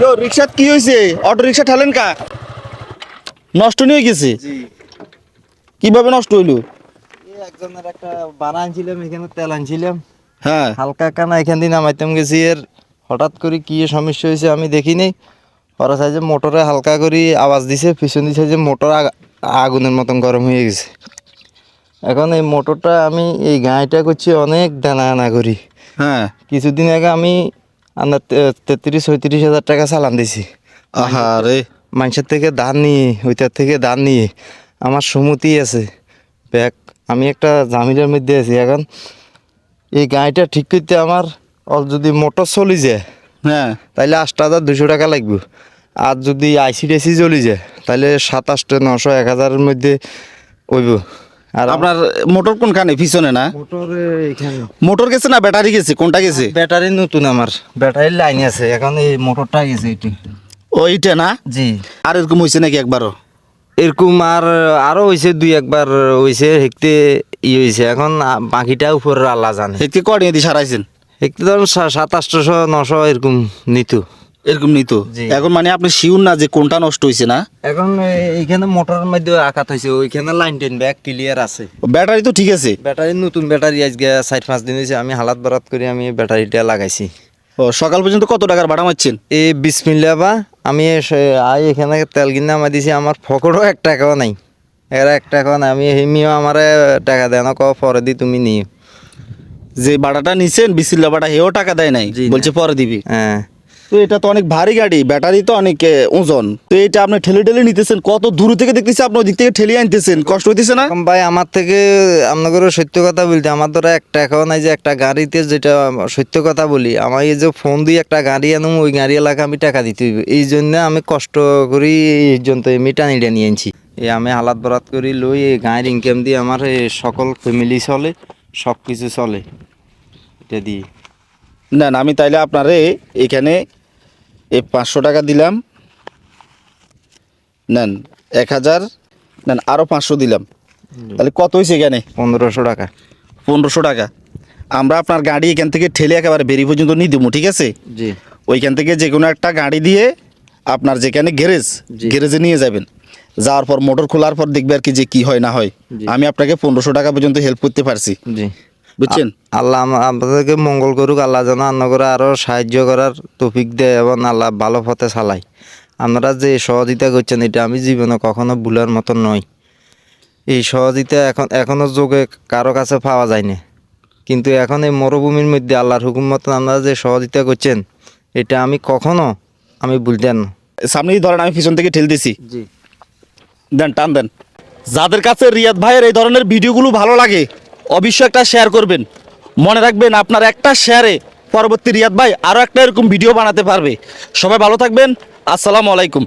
ইয়ো রিক্সাত কি হয়েছে auto rickshaw ঠেলেন কা? নষ্ট নিয়ে গেছে? কীভাবে নষ্ট হইল? একজনের একটা বানা আনছিলাম এখানে তেল আনছিলাম। হ্যাঁ। হালকা কানা এখান দিয়ে নামাইতাম গেছি। এর হঠাৎ করে কি সমস্যা হয়েছে আমি দেখি নাই। ওরা চাইছে মোটরে হালকা করে আওয়াজ দিছে পিছন দিছে যে মোটর আগ- আগুনের মতন গরম হয়ে গেছে। এখন এই মোটরটা আমি এই গাঁইটা করছি অনেক দানা আনা করি। হ্যাঁ। কিছুদিন আগে আমি তে- তেত্রিশ পঁয়ত্রিশ হাজার টাকা চালান দিছি। আহা রে। মানুষের থেকে ধান নিয়ে ওইটার থেকে ধান নিয়ে। আমার সুমতি আছে। ব্যাগ আমি একটা জামিনের মধ্যে আছি। এখন এই গাড়িটা ঠিক করতে আমার অল যদি মোটর চলি যায় হ্যাঁ। তাহলে আটটা হাজার দুশো টাকা লাগবে। আর যদি আইসি টাইসি চলি যায় তাহলে সাতাশটা নশো এক হাজারের মধ্যে হইব। আর আপনার মোটর কোনখানে? পিছনে না? মোটর এখানে মোটর গেছে না ব্যাটারি গেছে? কোনটা গেছে? ব্যাটারি নতুন আমার। ব্যাটারির লাইন আছে। এখন এই মোটরটা গেছে এটি ওইটা না? জি। আর এরকম হয়েছে নাকি একবারও? এরকম আর আরও হয়েছে দুই একবার হয়েছে হেঁকতে ই হয়েছে এখন বাকিটা উপরের আল্লাহ জানে। কডিয়ে দিয়ে সারাইছেন? হেঁকতে ধরুন সাতাশশো নশো এরকম নিত। এরকম নিত? এখন মানে আপনি শিউর না যে কোনটা নষ্ট হয়েছে না? এখন এইখানে মোটরের মধ্যে আঘাত হয়েছে ওইখানে লাইন টেন ব্যাগ ক্লিয়ার আছে। ব্যাটারি তো ঠিক আছে। ব্যাটারি নতুন ব্যাটারি আজকে চার পাঁচ দিন হয়েছে আমি হালাত বারাত করে আমি ব্যাটারিটা লাগাইছি। ও সকাল পর্যন্ত কত টাকার ভাড়া মারছেন? এই বিসমিল্লা বা আমি আই এখানে তেল কিনে আমার দিছি আমার ফকরও এক টাকাও নাই। এর এক টাকাও নাই আমি হিমিও আমার টাকা দেয় না ক পরে দি তুমি নিও। যে ভাড়াটা নিছেন বিসিল্লা ভাড়া হেও টাকা দেয় নাই। বলছে পরে দিবি। হ্যাঁ। তো এটা তো অনেক ভারী গাড়ি ব্যাটারি তো অনেক ওজন। তো এটা আপনি ঠেলে ঠেলে নিতেছেন কত দূর থেকে দেখতেছি আপনি ওদিক থেকে ঠেলে আনতেছেন কষ্ট হইতেছে না? ভাই আমার থেকে আপনাদের সত্য কথা বলতে আমার দ্বারা এক টাকাও নাই যে একটা গাড়িতে যেটা সত্য কথা বলি আমার এই যে ফোন দিয়ে একটা গাড়ি আনুম ওই গাড়ি এলাকা আমি টাকা দিতে হইব। এই জন্য আমি কষ্ট করি এই জন্য আমি টানিটা নিয়ে আনছি। এই আমি হালাত বরাত করি লই এই গাঁয়ের ইনকাম দিয়ে আমার সকল ফ্যামিলি চলে সব কিছু চলে এটা দিয়ে। না না আমি তাইলে আপনারে এখানে এই পাঁচশো টাকা দিলাম। নেন এক হাজার নেন আরও পাঁচশো দিলাম। তাহলে কত হয়েছে এখানে? পনেরোশো টাকা। পনেরোশো টাকা। আমরা আপনার গাড়ি এখান থেকে ঠেলে একেবারে বেরি পর্যন্ত নিয়ে দেবো ঠিক আছে? জি। ওইখান থেকে যে কোনো একটা গাড়ি দিয়ে আপনার যেখানে গ্যারেজ গ্যারেজে নিয়ে যাবেন। যাওয়ার পর মোটর খোলার পর দেখবে আর কি যে কি হয় না হয়। আমি আপনাকে পনেরোশো টাকা পর্যন্ত হেল্প করতে পারছি। জি। বুঝছেন? আল্লাহ আম- আপনাদেরকে মঙ্গল করুক আল্লাহ যেন অন্য করে আরও সাহায্য করার তৌফিক দেয় এবং আল্লাহ ভালো পথে চালায়। আপনারা যে সহযোগিতা করছেন এটা আমি জীবনে কখনো ভুলার মতো নয় এই সহযোগিতা এখন এখনও যোগে কারও কাছে পাওয়া যায় না কিন্তু এখন এই মরুভূমির মধ্যে আল্লাহর হুকুম মতো আপনারা যে সহযোগিতা করছেন এটা আমি কখনো আমি ভুলতেন না। সামনেই ধরেন আমি পিছন থেকে ঠেলতেছি জি। দেন টান দেন। যাদের কাছে রিয়াদ ভাইয়ের এই ধরনের ভিডিওগুলো ভালো লাগে অবশ্যই একটা শেয়ার করবেন। মনে রাখবেন আপনার একটা শেয়ারে পরবর্তী রিয়াদ ভাই আরও একটা এরকম ভিডিও বানাতে পারবে। সবাই ভালো থাকবেন। আসসালামু আলাইকুম।